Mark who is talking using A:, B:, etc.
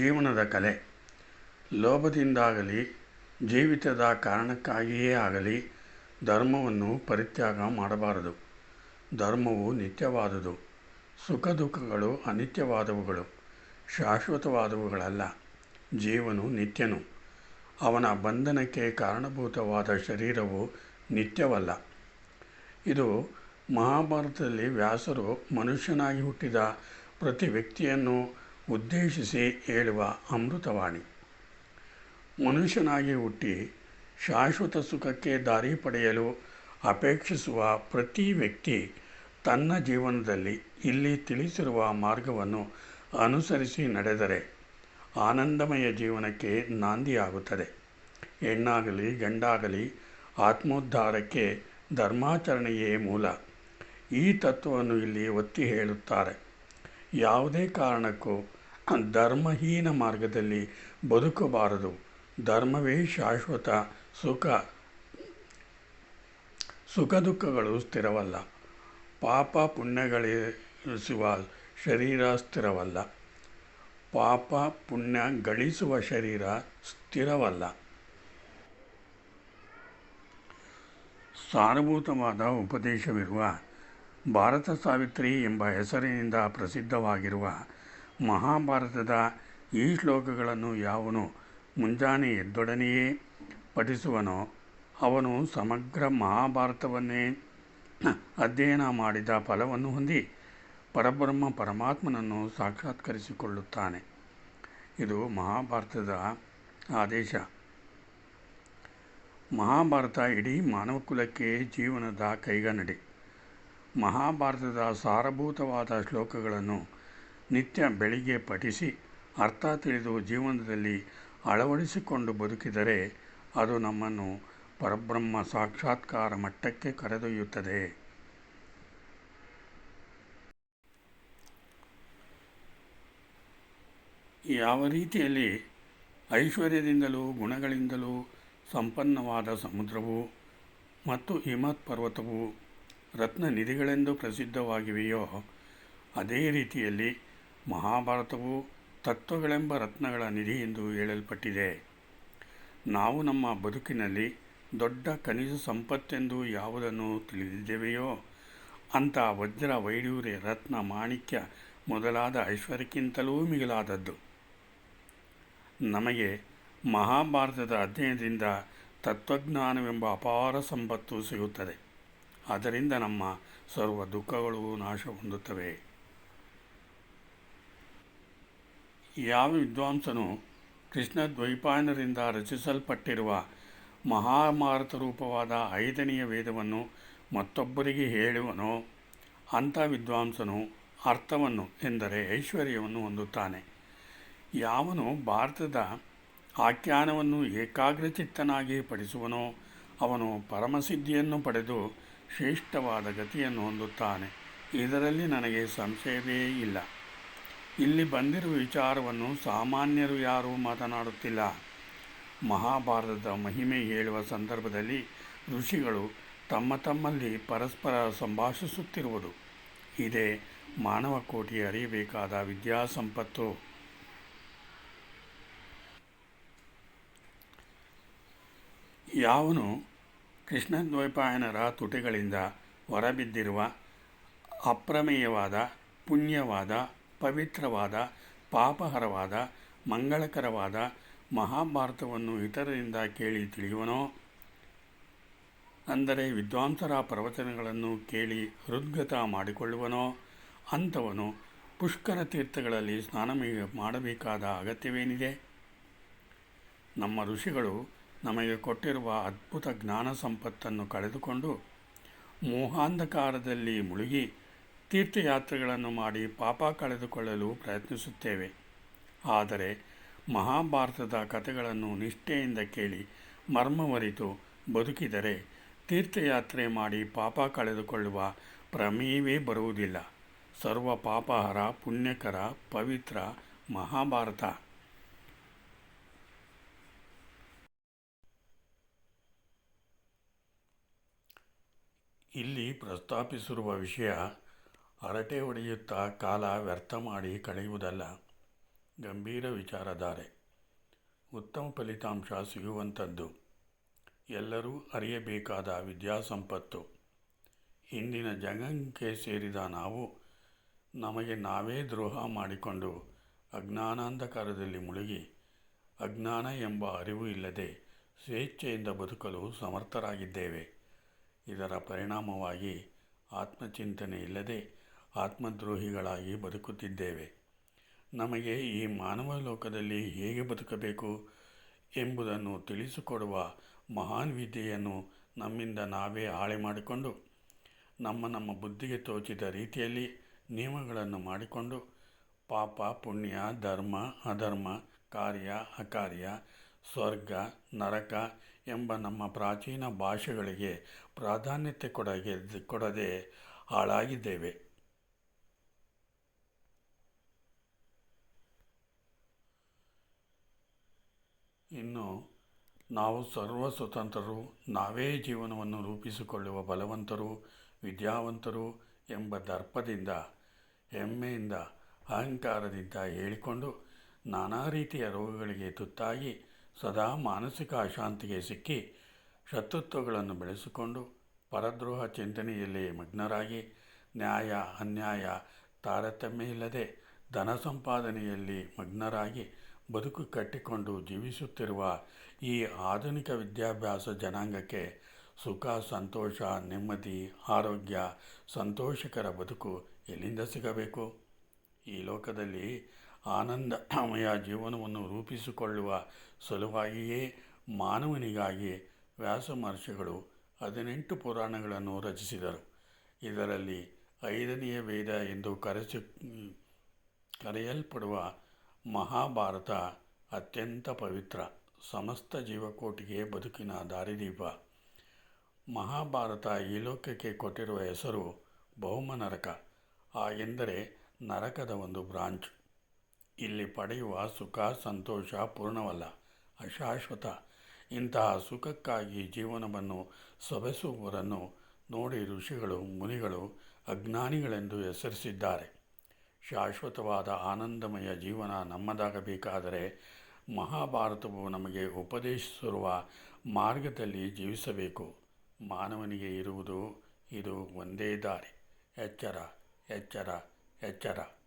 A: ಜೀವನದ ಕಲೆ. ಲೋಭದಿಂದಾಗಲಿ, ಜೀವಿತದ ಕಾರಣಕ್ಕಾಗಿಯೇ ಆಗಲಿ ಧರ್ಮವನ್ನು ಪರಿತ್ಯಾಗ ಮಾಡಬಾರದು. ಧರ್ಮವು ನಿತ್ಯವಾದುದು. ಸುಖ ದುಃಖಗಳು ಅನಿತ್ಯವಾದವುಗಳು. ಶಾಶ್ವತವಾದವುಗಳಲ್ಲ. ಜೀವನು ನಿತ್ಯನು. ಅವನ ಬಂಧನಕ್ಕೆ ಕಾರಣಭೂತವಾದ ಶರೀರವು ನಿತ್ಯವಲ್ಲ. ಇದು ಮಹಾಭಾರತದಲ್ಲಿ ವ್ಯಾಸರು ಮನುಷ್ಯನಾಗಿ ಹುಟ್ಟಿದ ಪ್ರತಿ ವ್ಯಕ್ತಿಯನ್ನು ಉದ್ದೇಶಿಸಿ ಹೇಳುವ ಅಮೃತವಾಣಿ. ಮನುಷ್ಯನಾಗಿ ಹುಟ್ಟಿ ಶಾಶ್ವತ ಸುಖಕ್ಕೆ ದಾರಿ ಪಡೆಯಲು ಅಪೇಕ್ಷಿಸುವ ಪ್ರತಿ ವ್ಯಕ್ತಿ ತನ್ನ ಜೀವನದಲ್ಲಿ ಇಲ್ಲಿ ತಿಳಿಸಿರುವ ಮಾರ್ಗವನ್ನು ಅನುಸರಿಸಿ ನಡೆದರೆ ಆನಂದಮಯ ಜೀವನಕ್ಕೆ ನಾಂದಿಯಾಗುತ್ತದೆ. ಹೆಣ್ಣಾಗಲಿ, ಗಂಡಾಗಲಿ, ಆತ್ಮೋದ್ಧಾರಕ್ಕೆ ಧರ್ಮಾಚರಣೆಯೇ ಮೂಲ. ಈ ತತ್ವವನ್ನು ಇಲ್ಲಿ ಒತ್ತಿ ಹೇಳುತ್ತಾರೆ. ಯಾವುದೇ ಕಾರಣಕ್ಕೂ ಧರ್ಮಹೀನ ಮಾರ್ಗದಲ್ಲಿ ಬದುಕಬಾರದು? ಧರ್ಮವೇ ಶಾಶ್ವತ ಸುಖ. ಸುಖ ದುಃಖಗಳು ಸ್ಥಿರವಲ್ಲ. ಪಾಪ ಪುಣ್ಯಗಳಿಸುವ ಶರೀರ ಸ್ಥಿರವಲ್ಲ. ಪಾಪ ಪುಣ್ಯ ಗಳಿಸುವ ಶರೀರ ಸ್ಥಿರವಲ್ಲ. ಸಾರಭೂತವಾದ ಉಪದೇಶವಿರುವ ಭಾರತ ಸಾವಿತ್ರಿ ಎಂಬ ಹೆಸರಿನಿಂದ ಪ್ರಸಿದ್ಧವಾಗಿರುವ ಮಹಾಭಾರತದ ಈ ಶ್ಲೋಕಗಳನ್ನು ಯಾವನು ಮುಂಜಾನೆ ಎದ್ದೊಡನೆಯೇ ಪಠಿಸುವನೋ ಅವನು ಸಮಗ್ರ ಮಹಾಭಾರತವನ್ನೇ ಅಧ್ಯಯನ ಮಾಡಿದ ಫಲವನ್ನು ಹೊಂದಿ ಪರಬ್ರಹ್ಮ ಪರಮಾತ್ಮನನ್ನು ಸಾಕ್ಷಾತ್ಕರಿಸಿಕೊಳ್ಳುತ್ತಾನೆ. ಇದು ಮಹಾಭಾರತದ ಆದೇಶ. ಮಹಾಭಾರತ ಇಡೀ ಮಾನವ ಕುಲಕ್ಕೆ ಜೀವನದ ಕೈಗನ್ನಡಿ. ಮಹಾಭಾರತದ ಸಾರಭೂತವಾದ ಶ್ಲೋಕಗಳನ್ನು ನಿತ್ಯ ಬೆಳಿಗ್ಗೆ ಪಠಿಸಿ ಅರ್ಥ ತಿಳಿದು ಜೀವನದಲ್ಲಿ ಅಳವಡಿಸಿಕೊಂಡು ಬದುಕಿದರೆ ಅದು ನಮ್ಮನ್ನು ಪರಬ್ರಹ್ಮ ಸಾಕ್ಷಾತ್ಕಾರ ಮಟ್ಟಕ್ಕೆ ಕರೆದೊಯ್ಯುತ್ತದೆ. ಯಾವ ರೀತಿಯಲ್ಲಿ ಐಶ್ವರ್ಯದಿಂದಲೂ ಗುಣಗಳಿಂದಲೂ ಸಂಪನ್ನವಾದ ಸಮುದ್ರವು ಮತ್ತು ಹಿಮತ್ ಪರ್ವತವು ರತ್ನ ನಿಧಿಗಳೆಂದು ಪ್ರಸಿದ್ಧವಾಗಿವೆಯೋ, ಅದೇ ರೀತಿಯಲ್ಲಿ ಮಹಾಭಾರತವು ತತ್ವಗಳೆಂಬ ರತ್ನಗಳ ನಿಧಿ ಎಂದು ಹೇಳಲ್ಪಟ್ಟಿದೆ. ನಾವು ನಮ್ಮ ಬದುಕಿನಲ್ಲಿ ದೊಡ್ಡ ಖನಿಜ ಸಂಪತ್ತೆಂದು ಯಾವುದನ್ನು ತಿಳಿದಿದ್ದೇವೆಯೋ, ಅಂಥ ವಜ್ರ ವೈಡೂರ್ಯ ರತ್ನ ಮಾಣಿಕ್ಯ ಮೊದಲಾದ ಐಶ್ವರ್ಯಕ್ಕಿಂತಲೂ ಮಿಗಿಲಾದದ್ದು. ನಮಗೆ ಮಹಾಭಾರತದ ಅಧ್ಯಯನದಿಂದ ತತ್ವಜ್ಞಾನವೆಂಬ ಅಪಾರ ಸಂಪತ್ತು ಸಿಗುತ್ತದೆ. ಅದರಿಂದ ನಮ್ಮ ಸರ್ವ ದುಃಖಗಳು ನಾಶ ಹೊಂದುತ್ತವೆ ಯಾವ ವಿದ್ವಾಂಸನು ಕೃಷ್ಣ ದ್ವೈಪಾಯನರಿಂದ ರಚಿಸಲ್ಪಟ್ಟಿರುವ ಮಹಾಭಾರತ ರೂಪವಾದ ಐದನೆಯ ವೇದವನ್ನು ಮತ್ತೊಬ್ಬರಿಗೆ ಹೇಳುವನೋ, ಅಂಥ ವಿದ್ವಾಂಸನು ಅರ್ಥವನ್ನು ಎಂದರೆ ಐಶ್ವರ್ಯವನ್ನು ಹೊಂದುತ್ತಾನೆ. ಯಾವನು ಭಾರತದ ಆಖ್ಯಾನವನ್ನು ಏಕಾಗ್ರಚಿತ್ತನಾಗಿ ಪಡಿಸುವನೋ ಅವನು ಪರಮಸಿದ್ಧಿಯನ್ನು ಪಡೆದು ಶ್ರೇಷ್ಠವಾದ ಗತಿಯನ್ನು ಹೊಂದುತ್ತಾನೆ. ಇದರಲ್ಲಿ ನನಗೆ ಸಂಶಯವೇ ಇಲ್ಲ. ಇಲ್ಲಿ ಬಂದಿರುವ ವಿಚಾರವನ್ನು ಸಾಮಾನ್ಯರು ಯಾರೂ ಮಾತನಾಡುತ್ತಿಲ್ಲ. ಮಹಾಭಾರತದ ಮಹಿಮೆ ಹೇಳುವ ಸಂದರ್ಭದಲ್ಲಿ ಋಷಿಗಳು ತಮ್ಮ ತಮ್ಮಲ್ಲಿ ಪರಸ್ಪರ ಸಂಭಾಷಿಸುತ್ತಿರುವುದು. ಇದೇ ಮಾನವ ಕೋಟಿ ಅರಿಯಬೇಕಾದ ವಿದ್ಯಾಸಂಪತ್ತು. ಯಾವನು ಕೃಷ್ಣದ್ವೈಪಾಯನರ ತುಟಿಗಳಿಂದ ಹೊರಬಿದ್ದಿರುವ ಅಪ್ರಮೇಯವಾದ, ಪುಣ್ಯವಾದ ಪವಿತ್ರವಾದ, ಪಾಪಹರವಾದ, ಮಂಗಳಕರವಾದ ಮಹಾಭಾರತವನ್ನು ಇತರರಿಂದ ಕೇಳಿ ತಿಳಿಯುವನೋ? ಅಂದರೆ ವಿದ್ವಾಂಸರ ಪ್ರವಚನಗಳನ್ನು ಕೇಳಿ ಹೃದ್ಗತ ಮಾಡಿಕೊಳ್ಳುವನೋ? ಅಂಥವನು ಪುಷ್ಕರ ತೀರ್ಥಗಳಲ್ಲಿ ಸ್ನಾನ ಮಾಡಬೇಕಾದ ಅಗತ್ಯವೇನಿದೆ? ನಮ್ಮ ಋಷಿಗಳು ನಮಗೆ ಕೊಟ್ಟಿರುವ ಅದ್ಭುತ ಜ್ಞಾನ ಸಂಪತ್ತನ್ನು ಕಳೆದುಕೊಂಡು ಮೋಹಾಂಧಕಾರದಲ್ಲಿ ಮುಳುಗಿ ತೀರ್ಥಯಾತ್ರೆಗಳನ್ನು ಮಾಡಿ ಪಾಪ ಕಳೆದುಕೊಳ್ಳಲು ಪ್ರಯತ್ನಿಸುತ್ತೇವೆ. ಆದರೆ ಮಹಾಭಾರತದ ಕಥೆಗಳನ್ನು ನಿಷ್ಠೆಯಿಂದ ಕೇಳಿ ಮರ್ಮವರಿತು ಬದುಕಿದರೆ ತೀರ್ಥಯಾತ್ರೆ ಮಾಡಿ ಪಾಪ ಕಳೆದುಕೊಳ್ಳುವ ಪ್ರಮೇಯವೇ ಬರುವುದಿಲ್ಲ. ಸರ್ವ ಪಾಪಹರ, ಪುಣ್ಯಕರ, ಪವಿತ್ರ ಮಹಾಭಾರತ. ಇಲ್ಲಿ ಪ್ರಸ್ತಾಪಿಸಿರುವ ವಿಷಯ ಹರಟೆ ಹೊಡೆಯುತ್ತಾ ಕಾಲ ವ್ಯರ್ಥ ಮಾಡಿ ಕಳೆಯುವುದಲ್ಲ. ಗಂಭೀರ ವಿಚಾರಧಾರೆ. ಉತ್ತಮ ಫಲಿತಾಂಶ ಸಿಗುವಂಥದ್ದು. ಎಲ್ಲರೂ ಅರಿಯಬೇಕಾದ ವಿದ್ಯಾಸಂಪತ್ತು. ಇಂದಿನ ಜಗಕ್ಕೆ ಸೇರಿದ ನಾವು, ನಮಗೆ ನಾವೇ ದ್ರೋಹ ಮಾಡಿಕೊಂಡು ಅಜ್ಞಾನಾಂಧಕಾರದಲ್ಲಿ ಮುಳುಗಿ, ಅಜ್ಞಾನ ಎಂಬ ಅರಿವು ಇಲ್ಲದೆ ಸ್ವೇಚ್ಛೆಯಿಂದ ಬದುಕಲು ಸಮರ್ಥರಾಗಿದ್ದೇವೆ. ಇದರ ಪರಿಣಾಮವಾಗಿ ಆತ್ಮಚಿಂತನೆ ಇಲ್ಲದೆ ಆತ್ಮದ್ರೋಹಿಗಳಾಗಿ ಬದುಕುತ್ತಿದ್ದೇವೆ. ನಮಗೆ ಈ ಮಾನವ ಲೋಕದಲ್ಲಿ ಹೇಗೆ ಬದುಕಬೇಕು ಎಂಬುದನ್ನು ತಿಳಿಸಿಕೊಡುವ ಮಹಾನ್ ವಿದ್ಯೆಯನ್ನು ನಮ್ಮಿಂದ ನಾವೇ ಹಾಳೆ ಮಾಡಿಕೊಂಡು, ನಮ್ಮ ನಮ್ಮ ಬುದ್ಧಿಗೆ ತೋಚಿದ ರೀತಿಯಲ್ಲಿ ನಿಯಮಗಳನ್ನು ಮಾಡಿಕೊಂಡು, ಪಾಪ, ಪುಣ್ಯ, ಧರ್ಮ, ಅಧರ್ಮ, ಕಾರ್ಯ, ಅಕಾರ್ಯ, ಸ್ವರ್ಗ, ನರಕ ಎಂಬ ನಮ್ಮ ಪ್ರಾಚೀನ ಭಾಷೆಗಳಿಗೆ ಪ್ರಾಧಾನ್ಯತೆ ಕೊಡಗೆ, ಕೊಡದೆ ಹಾಳಾಗಿದ್ದೇವೆ. ಇನ್ನು ನಾವು ಸರ್ವ ಸ್ವತಂತ್ರರು ನಾವೇ ಜೀವನವನ್ನು ರೂಪಿಸಿಕೊಳ್ಳುವ ಬಲವಂತರು, ವಿದ್ಯಾವಂತರು ಎಂಬ ದರ್ಪದಿಂದ, ಹೆಮ್ಮೆಯಿಂದ, ಅಹಂಕಾರದಿಂದ ಹೇಳಿಕೊಂಡು ನಾನಾ ರೀತಿಯ ರೋಗಗಳಿಗೆ ತುತ್ತಾಗಿ ಸದಾ ಮಾನಸಿಕ ಅಶಾಂತಿಗೆ ಸಿಕ್ಕಿ ಶತ್ರುತ್ವಗಳನ್ನು ಬೆಳೆಸಿಕೊಂಡು ಪರದ್ರೋಹ ಚಿಂತನೆಯಲ್ಲಿ ಮಗ್ನರಾಗಿ ನ್ಯಾಯ, ಅನ್ಯಾಯ, ತಾರತಮ್ಯ ಇಲ್ಲದೆ ಧನ ಸಂಪಾದನೆಯಲ್ಲಿ ಮಗ್ನರಾಗಿ ಬದುಕು ಕಟ್ಟಿಕೊಂಡು ಜೀವಿಸುತ್ತಿರುವ ಈ ಆಧುನಿಕ ವಿದ್ಯಾಭ್ಯಾಸ ಜನಾಂಗಕ್ಕೆ ಸುಖ, ಸಂತೋಷ, ನೆಮ್ಮದಿ, ಆರೋಗ್ಯ, ಸಂತೋಷಕರ ಬದುಕು ಎಲ್ಲಿಂದ ಸಿಗಬೇಕು? ಈ ಲೋಕದಲ್ಲಿ ಆನಂದಮಯ ಜೀವನವನ್ನು ರೂಪಿಸಿಕೊಳ್ಳುವ ಸಲುವಾಗಿಯೇ ಮಾನವನಿಗಾಗಿ ವ್ಯಾಸ ಮಹರ್ಷಿಗಳು ಹದಿನೆಂಟು ಪುರಾಣಗಳನ್ನು ರಚಿಸಿದರು. ಇದರಲ್ಲಿ ಐದನೆಯ ವೇದ ಎಂದು ಕರೆಸಿ ಕರೆಯಲ್ಪಡುವ ಮಹಾಭಾರತ ಅತ್ಯಂತ ಪವಿತ್ರ, ಸಮಸ್ತ ಜೀವಕೋಟಿಗೆ ಬದುಕಿನ ದಾರಿದೀಪ. ಮಹಾಭಾರತ ಈ ಲೋಕಕ್ಕೆ ಕೊಟ್ಟಿರುವ ಹೆಸರು ಬಹುಮ ನರಕ ಆ ಎಂದರೆ ನರಕದ ಒಂದು ಬ್ರಾಂಚ್. ಇಲ್ಲಿ ಪಡೆಯುವ ಸುಖ, ಸಂತೋಷ ಪೂರ್ಣವಲ್ಲ, ಅಶಾಶ್ವತ. ಇಂತಹ ಸುಖಕ್ಕಾಗಿ ಜೀವನವನ್ನು ಸೊಬಸುವವರನ್ನು ನೋಡಿ ಋಷಿಗಳು, ಮುನಿಗಳು, ಅಜ್ಞಾನಿಗಳೆಂದು ಹೆಸರಿಸಿದ್ದಾರೆ. ಶಾಶ್ವತವಾದ ಆನಂದಮಯ ಜೀವನ ನಮ್ಮದಾಗಬೇಕಾದರೆ ಮಹಾಭಾರತವು ನಮಗೆ ಉಪದೇಶಿಸಿರುವ ಮಾರ್ಗದಲ್ಲಿ ಜೀವಿಸಬೇಕು. ಮಾನವನಿಗೆ ಇರುವುದು ಇದು ಒಂದೇ ದಾರಿ. ಎಚ್ಚರ ಎಚ್ಚರ ಎಚ್ಚರ.